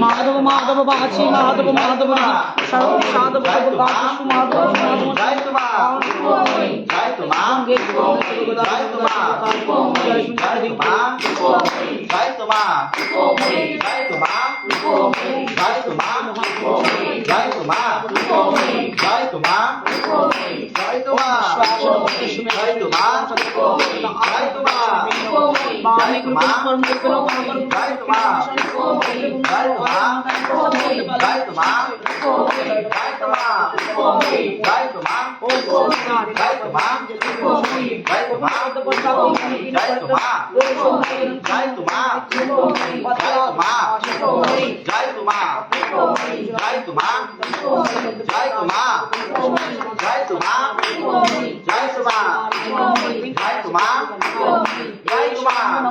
माधव माधव बाची Madhav Madhav साधव साधव 来一个嘛来一个嘛来一个嘛来一个嘛来一个嘛来一个嘛来一个嘛来一个来一个来一个来一个 Vai tomar! Vai tomar! 来是吧？来是吧？来是吧？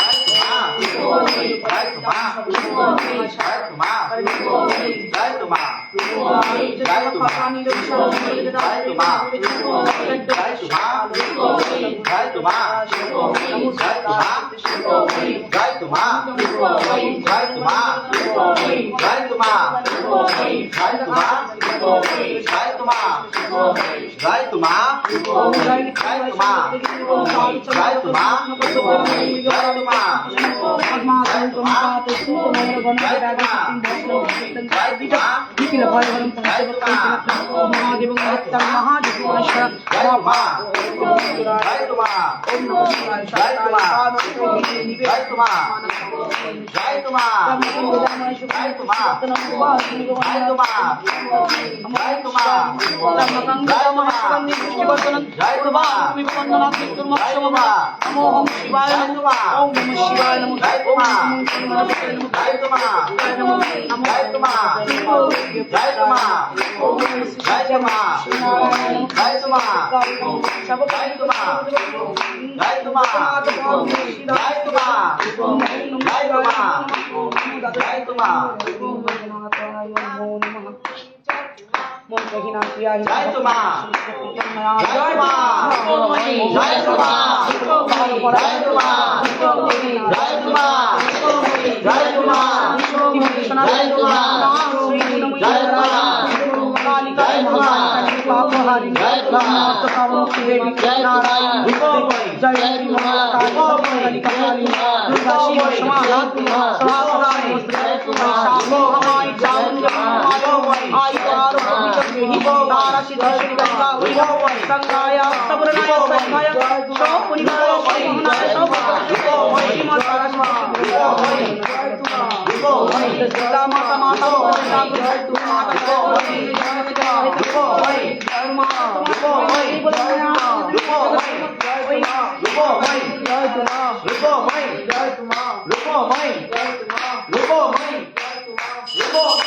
Perdoa-me, vai tomar. Perdoa-me, vai tomar. Perdoa-me, vai tomar. Perdoa-me, vai tomar. Perdoa-me, vai tomar. Perdoa-me, vai tomar. Perdoa-me, vai tomar. Perdoa-me, vai tomar. Perdoa-me, vai tomar. Perdoa-me, vai tomar. Perdoa-me, vai tomar. Perdoa-me, vai tomar. Perdoa-me, vai tomar. Perdoa-me, vai tomar. Perdoa-me, vai tomar. Perdoa-me, vai tomar. Perdoa-me, vai tomar. Pag mga tulong pa, tapos kung kumayo ba ng gagawin sa ating boss, nagsasabi ka, অখিল ভয়বরম মহাদেব মহাত্মা মহাদেব নমো শিবায় নমো শিবায় নমো নমো নমো নমো নমো নমো নমো Jai Kumar! Jai Kumar! Jai Kumar! नाथ कवंश देवी नारायण विष्णु जय हरि महाकाली भगवानी काली दुर्गा शिव समानाथ सासुरारी शामो हमारी चामुंड आई तारो पवित्र ही वो बारासी दर्शन करता हुई हो संगाया सबरनाय संगाया सौ पुनिको हरि हमारे सौ भगतो हरि माता सरस्वती हरि हरि सीता माता माता माता माता हरि हरि মা রূপময় জয় মা রূপময় জয় মা রূপময় জয় মা রূপময় জয় মা রূপময় জয় মা রূপময় জয় মা রূপময়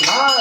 to.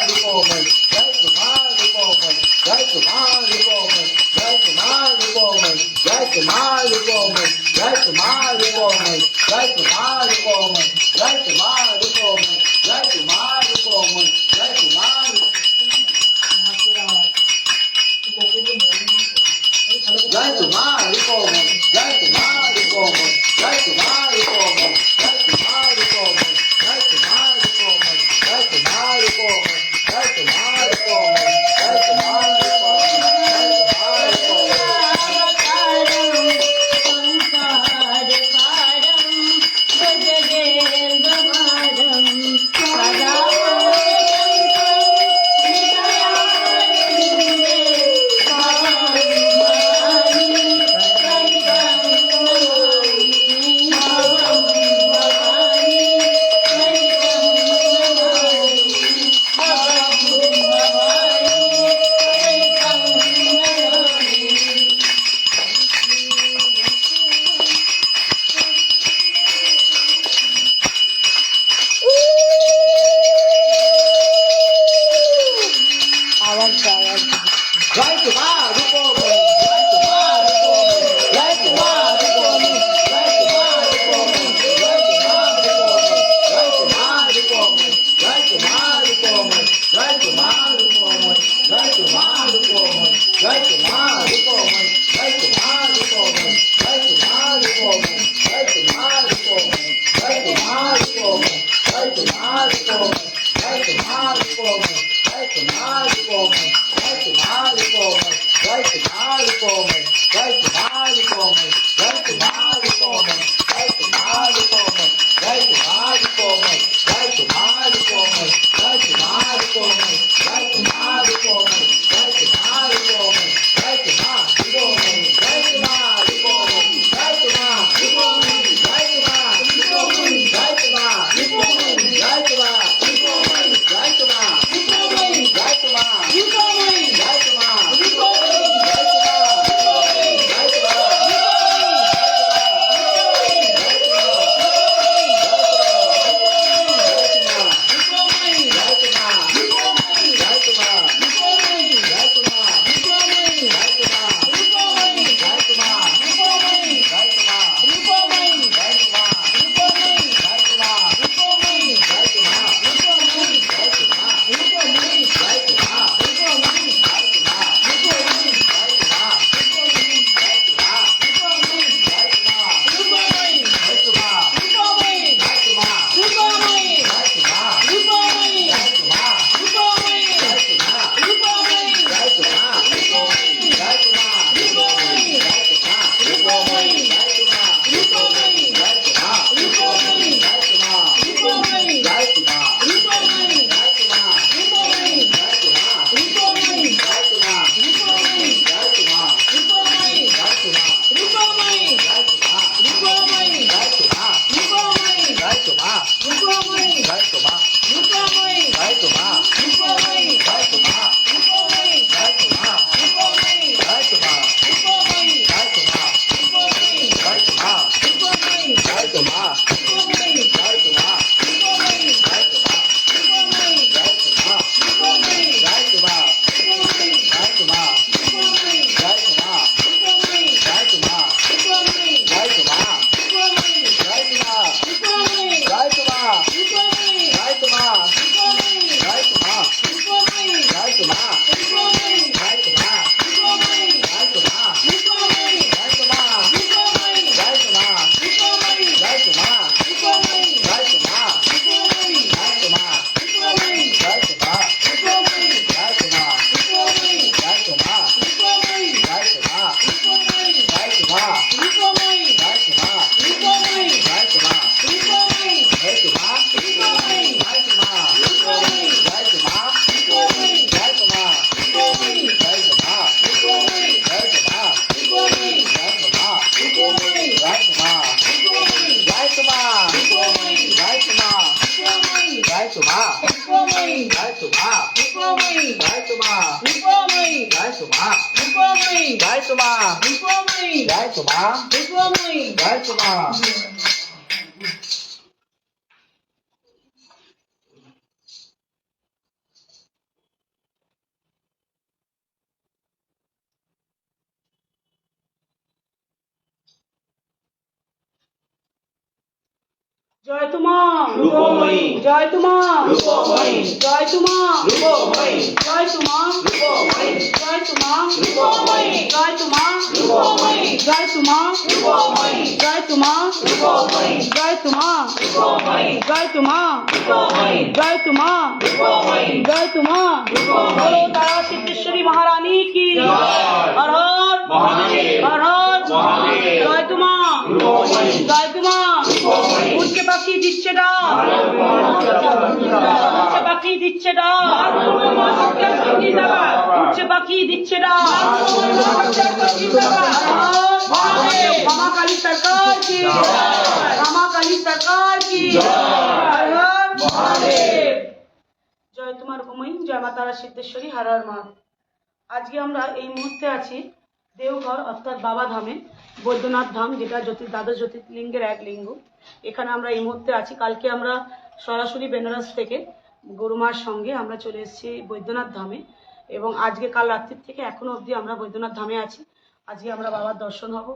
জয় তোমা রূপময়ী। জয় তোমা রূপময়ী। জয় তোমা রূপময়ী জয় তোমা রূপময়ী জয় তোমা রূপময়ী। জয় তোমা রূপময়ী। জয় তোমা রূপময়ী। জয় তোমা রূপময়ী। জয় তোমা রূপময়ী। জয় তোমা রূপময়ী। জয় তোমা রূপময়ী। জয় তোমা রূপময়ী। তারা সিদ্ধেশ্বরী দিচ্ছে না। বাকি দিচ্ছে না। বাকি দিচ্ছে না। সরকার কি? সরকার কি? জয় তোমার ভূমি জয় মাতারা সিদ্ধেশ্বরী হারার মা। আজকে আমরা এই মুহূর্তে আছি দেওঘর অর্থাৎ বাবা ধামে বৈদ্যনাথ ধাম, যেটা জ্যোতি, দ্বাদশ জ্যোতির্লিঙ্গের এক লিঙ্গ। এখানে আমরা এই মুহূর্তে আছি। কালকে আমরা সরাসরি বেনারস থেকে গরুমার সঙ্গে আমরা চলে এসেছি বৈদ্যনাথ ধামে। এবং আজকে কাল রাত্রির থেকে এখনও অবধি আমরা বৈদ্যনাথ ধামে আছি। আজকে আমরা বাবার দর্শন হব।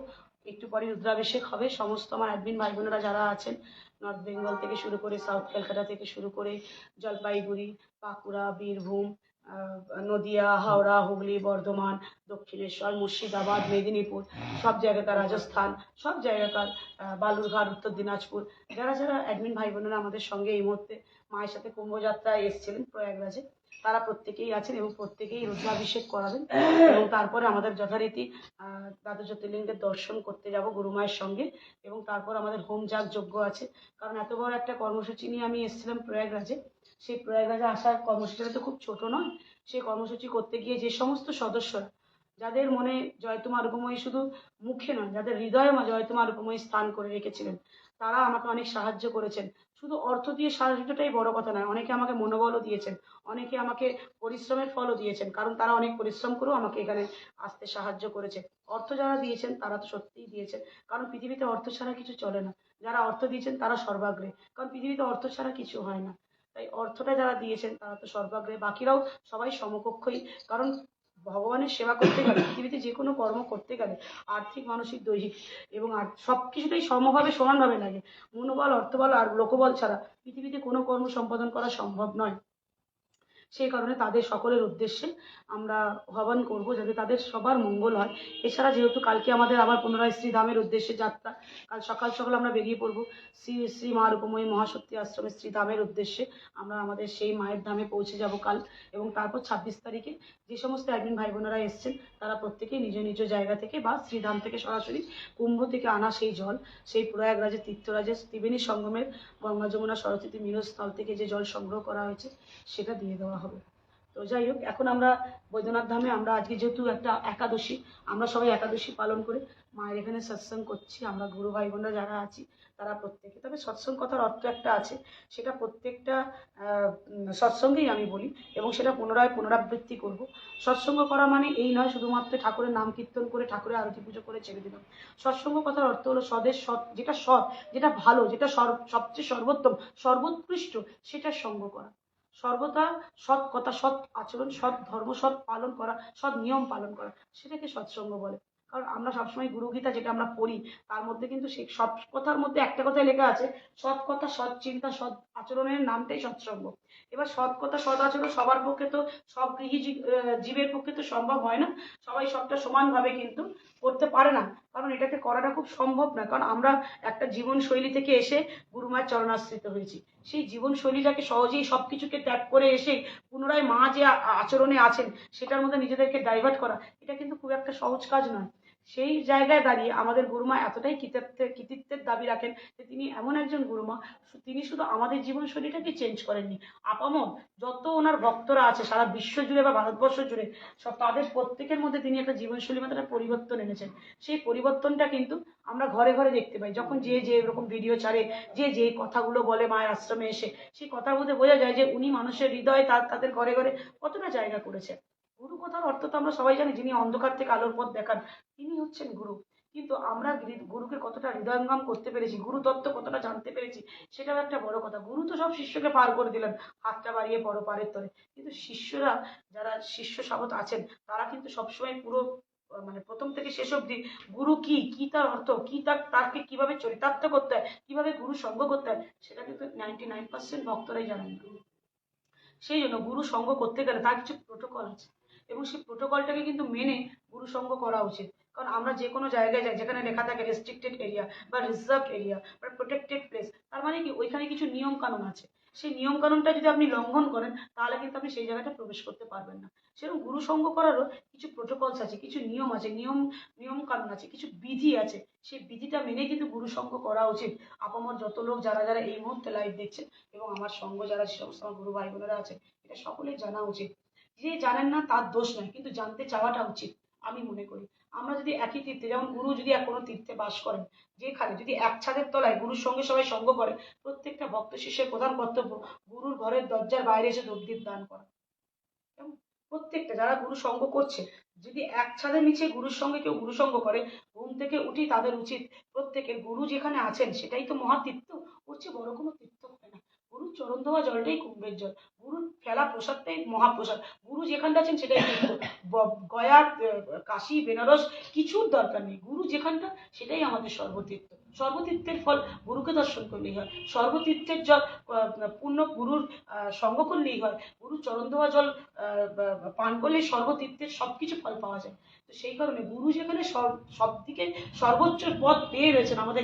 একটু পরে রুদ্রাভিষেক হবে। সমস্ত আমার অ্যাডমিন ভাই বোনেরা যারা আছেন নর্থ বেঙ্গল থেকে শুরু করে সাউথ কলকাতা থেকে শুরু করে, জলপাইগুড়ি, বাঁকুড়া, বীরভূম নদিয়া, হাওড়া, হুগলি, বর্ধমান, দক্ষিণেশ্বর, মুর্শিদাবাদ, মেদিনীপুর, সব জায়গাকার রাজস্থান, সব জায়গাকার বালুরঘাট, উত্তর দিনাজপুর। যারা যারা অ্যাডমিন ভাই বোনেরা আমাদের সঙ্গে এই মুহূর্তে মায়ের সাথে কুম্ভযাত্রায় এসেছিলেন প্রয়াগরাজে, তারা প্রত্যেকেই আছেন এবং প্রত্যেকেই রুদ্রাভিষেক করাবেন এবং তারপরে আমাদের যথারীতি দ্বাদশ জ্যোতির্লিঙ্গের দর্শন করতে যাব গুরু মায়ের সঙ্গে এবং তারপর আমাদের হোম যাগ যজ্ঞ আছে। কারণ এত বড় একটা কর্মসূচি নিয়ে আমি এসেছিলাম প্রয়াগরাজে। সেই প্রয়াগরাজে আসার কর্মসূচিটা তো খুব ছোট নয়, সেই কর্মসূচি করতে গিয়ে যে সমস্ত সদস্যরা, যাদের মনে জয়তুমা রূপময়ী শুধু মুখে নয়, যাদের হৃদয়ে মা জয়তুমা রূপময়ী স্থান করে রেখেছিলেন, তারা আমাকে অনেক সাহায্য করেছেন। শুধু অর্থ দিয়ে সাহায্যটাই বড় কথা নয়, অনেকে আমাকে মনোবলও দিয়েছেন, অনেকে আমাকে পরিশ্রমের ফলও দিয়েছেন, কারণ তারা অনেক পরিশ্রম করেও আমাকে এখানে আসতে সাহায্য করেছে। অর্থ যারা দিয়েছেন, তারা তো সত্যিই দিয়েছেন, কারণ পৃথিবীতে অর্থ ছাড়া কিছু চলে না। যারা অর্থ দিয়েছেন, তারা সর্বাগ্রে, কারণ পৃথিবীতে অর্থ ছাড়া কিছু হয় না। তাই অর্থটা যারা দিয়েছেন, তারা তো সর্বাগ্রে, বাকিরাও সবাই সমকক্ষই। কারণ ভগবানের সেবা করতে গেলে, পৃথিবীতে যে কোনো কর্ম করতে গেলে আর্থিক, মানসিক, দৈহিক এবং আর সব কিছুতেই সমভাবে, সমানভাবে লাগে। মনোবল, অর্থবল আর লোকবল ছাড়া পৃথিবীতে কোনো কর্ম সম্পাদন করা সম্ভব নয়। সেই কারণে তাদের সকলের উদ্দেশ্যে আমরা আহ্বান করব যাতে তাদের সবার মঙ্গল হয়। এছাড়া যেহেতু কালকে আমাদের আবার পুনরায় শ্রীধামের উদ্দেশ্যে যাত্রা, কাল সকাল সকাল আমরা বেরিয়ে পড়ব। শ্রী শ্রী মা রূপময়ী মহাশক্তি আশ্রমে শ্রীধামের উদ্দেশ্যে আমরা আমাদের সেই মায়ের ধামে পৌঁছে যাব কাল। এবং তারপর ছাব্বিশ তারিখে যে সমস্ত অ্যাডমিন ভাই বোনেরা এসছেন, তারা প্রত্যেকেই নিজ নিজ জায়গা থেকে বা শ্রীধাম থেকে সরাসরি কুম্ভ থেকে আনা সেই জল, সেই প্রয়াগরাজের তীর্থরাজের ত্রিবেণী সঙ্গমের গঙ্গা যমুনা, সরস্বতী মিলস্থল থেকে যে জল সংগ্রহ করা হয়েছে, সেটা দিয়ে দেওয়া হবে। তো যাই হোক, এখন আমরা বৈদ্যনাথ ধামে, আমরা আজকে যেহেতু একটা একাদশী, আমরা সবাই একাদশী পালন করে মায়ের এখানে সৎসঙ্গ করছি, আমরা গুরু ভাই বোনরা যারা আছি, তারা প্রত্যেকে, তবে সৎসঙ্গ কথার অর্থ একটা আছে, সেটা প্রত্যেকটা সৎসঙ্গেই আমি বলি, এবং সেটা পুনরায় পুনরাবৃত্তি করব। সৎসঙ্গ করা মানে এই নয়, শুধুমাত্র ঠাকুরের নাম কীর্তন করে ঠাকুরের আরতি পুজো করে ছেড়ে দিলাম। সৎসঙ্গ কথার অর্থ হলো স্বদেশ সৎ, যেটা সৎ, যেটা ভালো, যেটা সর- সবচেয়ে সর্বোত্তম, সর্বোৎকৃষ্ট, সেটা সঙ্গ করা। সর্বদা সৎ কথা, সৎ আচরণ, সৎ ধর্ম, সৎ পালন করা, সৎ নিয়ম পালন করা, সেটাকে সৎসঙ্গ বলে। কারণ আমরা সবসময় গুরু গীতা যেটা আমরা পড়ি, তার মধ্যে কিন্তু সেই সব কথার মধ্যে একটা কথাই লেখা আছে, সৎ কথা, সৎ চিন্তা, সৎ আচরণের নামটাই সৎসঙ্গ। এবার সৎ কথা, সৎ আচরণ সবার পক্ষে তো, সব গৃহী জীবের পক্ষে তো সম্ভব হয় না। সবাই সবটা সমানভাবে কিন্তু করতে পারে না। কারণ এটাকে করাটা খুব সম্ভব না। কারণ আমরা একটা জীবনশৈলী থেকে এসে গুরুমায়ের চরণাশ্রিত হয়েছি। সেই জীবনশৈলীটাকে সহজেই সব কিছুকে ত্যাগ করে এসে পুনরায় মা যে আচরণে আছেন, সেটার মধ্যে নিজেদেরকে ডাইভার্ট করা, এটা কিন্তু খুব একটা সহজ কাজ নয়। সেই জায়গায় দাঁড়িয়ে আমাদের গুরুমা এতটাই কৃতিত্বের কৃতিত্বের দাবি রাখেন যে তিনি এমন একজন গুরুমা তিনি শুধু আমাদের জীবনশৈলীটাকে চেঞ্জ করেননি। আপামর যত ওনার ভক্তরা আছে, সারা বিশ্ব জুড়ে বা ভারতবর্ষ জুড়ে, সব তাদের প্রত্যেকের মধ্যে তিনি একটা জীবনশৈলী মধ্যে একটা পরিবর্তন এনেছেন। সেই পরিবর্তনটা কিন্তু আমরা ঘরে ঘরে দেখতে পাই। যখন যে যে এরকম ভিডিও ছাড়ে, যে যে কথাগুলো বলে মায়ের আশ্রমে এসে, সেই কথার মধ্যে বোঝা যায় যে উনি মানুষের হৃদয়ে তার, তাদের ঘরে ঘরে কতটা জায়গা করেছে গুরু কথার অর্থ তো আমরা সবাই জানি যিনি অন্ধকার থেকে আলোর পথ দেখান, তিনি হচ্ছেন গুরু। কিন্তু আমরা গুরুকে কতটা হৃদয়ঙ্গম করতে পেরেছি, গুরু তত্ত্ব কতটা জানতে পেরেছি, সেটাও একটা বড় কথা। গুরু তো সব শিষ্যকে পার করে দিলেন, হাতটা বাড়িয়ে পর পারের তরে কিন্তু শিষ্যরা, যারা শিষ্য সাবত আছেন, তারা কিন্তু সবসময় পুরো মানে প্রথম থেকে শেষ অবধি গুরু কি কি তার অর্থ, কি তার তাকে কীভাবে চরিতার্থ করতে হয়, কীভাবে গুরু সঙ্গ করতে হয়, সেটা কিন্তু নাইনটি নাইন পার্সেন্ট ভক্তরাই জানেন। সেই জন্য গুরু সঙ্গ করতে গেলে তার কিছু প্রোটোকল আছে। এবং সেই প্রোটোকলটাকে কিন্তু মেনে গুরু সঙ্গ করা উচিত। কারণ আমরা যে কোনো জায়গায় যাই, যেখানে লেখা থাকে রেস্ট্রিক্টেড এরিয়া বা রিজার্ভ এরিয়া বা প্রোটেক্টেড প্লেস তার মানে কি? ওইখানে কিছু নিয়ম কানুন আছে। সেই নিয়ম কানুনটা যদি আপনি লঙ্ঘন করেন, তাহলে কিন্তু আপনি সেই জায়গাটা প্রবেশ করতে পারবেন না। সেরকম গুরু সঙ্গ করারও কিছু প্রোটোকলস আছে, কিছু নিয়ম আছে, নিয়ম নিয়ম কানুন আছে, কিছু বিধি আছে। সেই বিধিটা মেনে কিন্তু গুরু সঙ্গ করা উচিত। আপামর যত লোক যারা যারা এই মুহূর্তে লাইভ দেখছেন এবং আমার সঙ্গ যারা যে সমস্ত আমার গুরু ভাই বোনেরা আছে, এটা সকলেই জানা উচিত। যে জানেন না তার দোষ নয় কিন্তু জানতে চাওয়াটা উচিত, আমি মনে করি। আমরা যদি একই তীর্থে, যেমন গুরু যদি কোনো তীর্থে বাস করেন যেখানে যদি এক ছাদের তলায় গুরুর সঙ্গে সবাই সঙ্গ করে, প্রত্যেকটা ভক্ত শিষ্যের প্রধান কর্তব্য গুরুর ঘরের দরজার বাইরে এসে ধূপদীপ দান করা? প্রত্যেকটা, যারা গুরু সঙ্গ করছে, যদি এক ছাদের নিচে গুরুর সঙ্গে কেউ গুরু সঙ্গ করে, ঘুম থেকে উঠি তাদের উচিত প্রত্যেকের গুরু যেখানে আছেন, সেটাই তো মহাতীর্থ। ওর চেয়ে বড় কোনো তীর্থ চরণ ধোয়া জলটাই কুম্ভের জল। গুরুর ফেলা প্রসাদটাই মহাপ্রসাদ। গুরু যেখানটা আছেন সেটাই গয়া কাশী, বেনারস কিছুর দরকার নেই। গুরু যেখানটা, সেটাই আমাদের সর্বতীর্থ। সর্বতীর্থের ফল গুরুকে দর্শন করলেই হয়। সর্বতীর্থের জল পূর্ণ গুরুর সঙ্গ করলেই হয়। গুরুর চরণ ধোয়া জল পান করলে সর্বতীর্থের সব কিছু ফল পাওয়া যায়। তো সেই কারণে গুরু যেখানে সব সব দিকে সর্বোচ্চ পথ পেয়ে রয়েছেন আমাদের